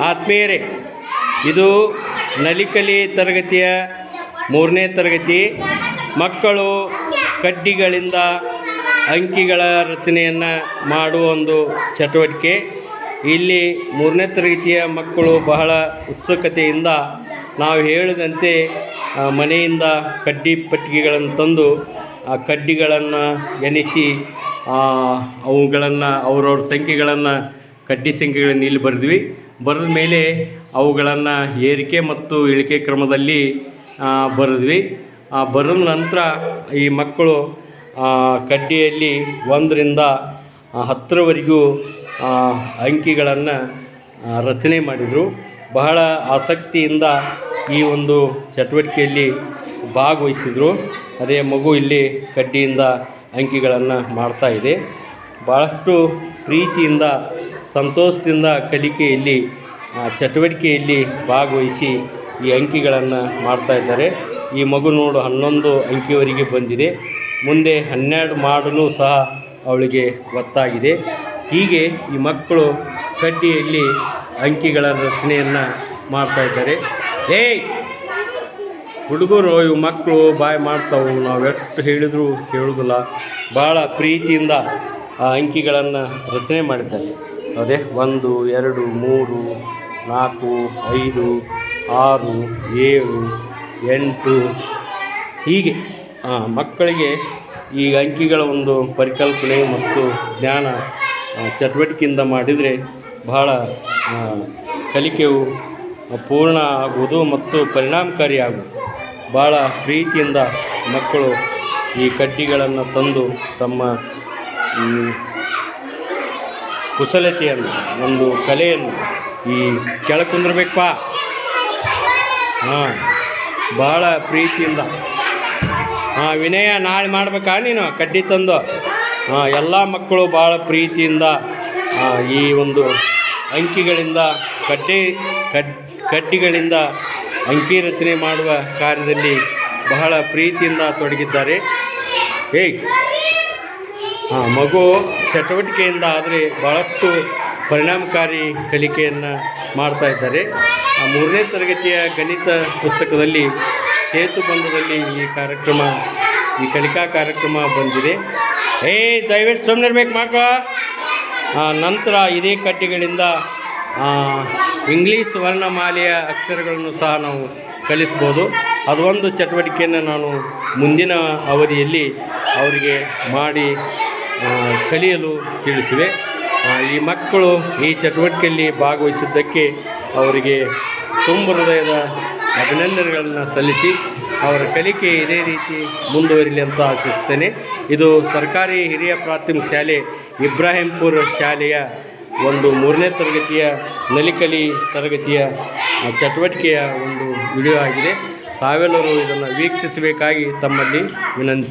ಆತ್ಮೀಯರೇ, ಇದು ನಲಿಕಲಿ ತರಗತಿಯ ಮೂರನೇ ತರಗತಿ. ಮಕ್ಕಳು ಕಡ್ಡಿಗಳಿಂದ ಅಂಕಿಗಳ ರಚನೆಯನ್ನು ಮಾಡುವ ಒಂದು ಚಟುವಟಿಕೆ. ಇಲ್ಲಿ ಮೂರನೇ ತರಗತಿಯ ಮಕ್ಕಳು ಬಹಳ ಉತ್ಸುಕತೆಯಿಂದ ನಾವು ಹೇಳಿದಂತೆ ಮನೆಯಿಂದ ಕಡ್ಡಿ ಪಟ್ಟಿಗೆಗಳನ್ನು ತಂದು, ಆ ಕಡ್ಡಿಗಳನ್ನು ಎನಿಸಿ ಅವುಗಳನ್ನು, ಅವ್ರವ್ರ ಸಂಖ್ಯೆಗಳನ್ನು ಕಡ್ಡಿ ಸಂಖ್ಯೆಗಳನ್ನು ಇಲ್ಲಿ ಬರೆದ್ವಿ. ಬರೆದ ಮೇಲೆ ಅವುಗಳನ್ನು ಏರಿಕೆ ಮತ್ತು ಇಳಿಕೆ ಕ್ರಮದಲ್ಲಿ ಬರೆದ್ವಿ. ಬರೆದ ನಂತರ ಈ ಮಕ್ಕಳು ಕಡ್ಡಿಯಲ್ಲಿ ಒಂದರಿಂದ ಹತ್ತರವರೆಗೂ ಅಂಕಿಗಳನ್ನು ರಚನೆ ಮಾಡಿದರು. ಬಹಳ ಆಸಕ್ತಿಯಿಂದ ಈ ಒಂದು ಚಟುವಟಿಕೆಯಲ್ಲಿ ಭಾಗವಹಿಸಿದರು. ಅದೇ ಮಗು ಇಲ್ಲಿ ಕಡ್ಡಿಯಿಂದ ಅಂಕಿಗಳನ್ನು ಮಾಡ್ತಾ ಇದೆ. ಭಾಳಷ್ಟು ಪ್ರೀತಿಯಿಂದ ಸಂತೋಷದಿಂದ ಕಲಿಕೆಯಲ್ಲಿ ಚಟುವಟಿಕೆಯಲ್ಲಿ ಭಾಗವಹಿಸಿ ಈ ಅಂಕಿಗಳನ್ನು ಮಾಡ್ತಾ ಇದ್ದಾರೆ. ಈ ಮಗು ನೋಡು ಹನ್ನೊಂದು ಅಂಕಿಯವರೆಗೆ ಬಂದಿದೆ. ಮುಂದೆ ಹನ್ನೆರಡು ಮಾಡಲು ಸಹ ಅವಳಿಗೆ ಗೊತ್ತಾಗಿದೆ ಹೀಗೆ ಈ ಮಕ್ಕಳು ಕಡ್ಡಿಯಲ್ಲಿ ಅಂಕಿಗಳ ರಚನೆಯನ್ನು ಮಾಡ್ತಾ ಇದ್ದಾರೆ. ಏಯ್! ಹುಡುಗರು, ಇವು ಮಕ್ಕಳು ಬಾಯ್ ಮಾಡ್ತಾವು. ನಾವು ಎಷ್ಟು ಹೇಳಿದರೂ ಕೇಳೋದಿಲ್ಲ. ಭಾಳ ಪ್ರೀತಿಯಿಂದ ಆ ಅಂಕಿಗಳನ್ನು ರಚನೆ ಮಾಡಿದ್ದಾರೆ. ಅದೇ ಒಂದು, ಎರಡು, ಮೂರು, ನಾಲ್ಕು, ಐದು, ಆರು, ಏಳು, ಎಂಟು. ಹೀಗೆ ಮಕ್ಕಳಿಗೆ ಈ ಅಂಕಿಗಳ ಒಂದು ಪರಿಕಲ್ಪನೆ ಮತ್ತು ಜ್ಞಾನ ಚಟುವಟಿಕೆಯಿಂದ ಮಾಡಿದರೆ ಬಹಳ ಕಲಿಕೆಯು ಪೂರ್ಣ ಆಗುವುದು ಮತ್ತು ಪರಿಣಾಮಕಾರಿ ಆಗುವುದು ಭಾಳ ಪ್ರೀತಿಯಿಂದ ಮಕ್ಕಳು ಈ ಕಡ್ಡಿಗಳನ್ನು ತಂದು ತಮ್ಮ ಕುಶಲತೆಯನ್ನು, ಒಂದು ಕಲೆಯನ್ನು ಈ ಕೆಳ ಕುಂದ್ರಬೇಕಪ್ಪ. ಹಾಂ ಭಾಳ ಪ್ರೀತಿಯಿಂದ. ಹಾಂ, ವಿನಯ ನಾಳೆ ಮಾಡ್ಬೇಕಾ ನೀನು? ಕಡ್ಡಿ ತಂದು. ಹಾಂ, ಎಲ್ಲ ಮಕ್ಕಳು ಭಾಳ ಪ್ರೀತಿಯಿಂದ ಈ ಒಂದು ಅಂಕಿಗಳಿಂದ, ಕಡ್ಡಿ, ಕಡ್, ಕಡ್ಡಿಗಳಿಂದ ಅಂಕಿ ರಚನೆ ಮಾಡುವ ಕಾರ್ಯದಲ್ಲಿ ಬಹಳ ಪ್ರೀತಿಯಿಂದ ತೊಡಗಿದ್ದಾರೆ. ಹೇಗೆ ಮಗು ಚಟುವಟಿಕೆಯಿಂದ ಆದರೆ ಭಾಳಷ್ಟು ಪರಿಣಾಮಕಾರಿ ಕಲಿಕೆಯನ್ನು ಮಾಡ್ತಾ ಇದ್ದಾರೆ. ಆ ಮೂರನೇ ತರಗತಿಯ ಗಣಿತ ಪುಸ್ತಕದಲ್ಲಿ ಸೇತುಬಂಧದಲ್ಲಿ ಈ ಕಾರ್ಯಕ್ರಮ ಈ ಕಲಿಕಾ ಕಾರ್ಯಕ್ರಮ ಬಂದಿದೆ. ಏ ದಯವಿಟ್ಟು ಸುಮ್ಮನೆ ಇರ್ಬೇಕು ಮಕ್ಕಳು ಆ, ನಂತರ ಇದೇ ಕಟ್ಟಿಗಳಿಂದ ಇಂಗ್ಲೀಷ್ ವರ್ಣಮಾಲೆಯ ಅಕ್ಷರಗಳನ್ನು ಸಹ ನಾವು ಕಲಿಸ್ಬೋದು. ಅದೊಂದು ಚಟುವಟಿಕೆಯನ್ನು ನಾನು ಮುಂದಿನ ಅವಧಿಯಲ್ಲಿ ಅವರಿಗೆ ಮಾಡಿ ಕಲಿಯಲು ತಿಳಿಸಿವೆ. ಈ ಮಕ್ಕಳು ಈ ಚಟುವಟಿಕೆಯಲ್ಲಿ ಭಾಗವಹಿಸಿದ್ದಕ್ಕೆ ಅವರಿಗೆ ತುಂಬ ಹೃದಯದ ಅಭಿನಂದನೆಗಳನ್ನು ಸಲ್ಲಿಸಿ ಅವರ ಕಲಿಕೆ ಇದೇ ರೀತಿ ಮುಂದುವರಿಲಿ ಅಂತ ಆಶಿಸ್ತೇನೆ. ಇದು ಸರ್ಕಾರಿ ಹಿರಿಯ ಪ್ರಾಥಮಿಕ ಶಾಲೆ ಇಬ್ರಾಹಿಂಪುರ ಶಾಲೆಯ ಒಂದು ಮೂರನೇ ತರಗತಿಯ ನಲಿಕಲಿ ತರಗತಿಯ ಚಟುವಟಿಕೆಯ ಒಂದು ವಿಡಿಯೋ ಆಗಿದೆ. ತಾವೆಲ್ಲರೂ ಇದನ್ನು ವೀಕ್ಷಿಸಬೇಕಾಗಿ ತಮ್ಮಲ್ಲಿ ವಿನಂತಿ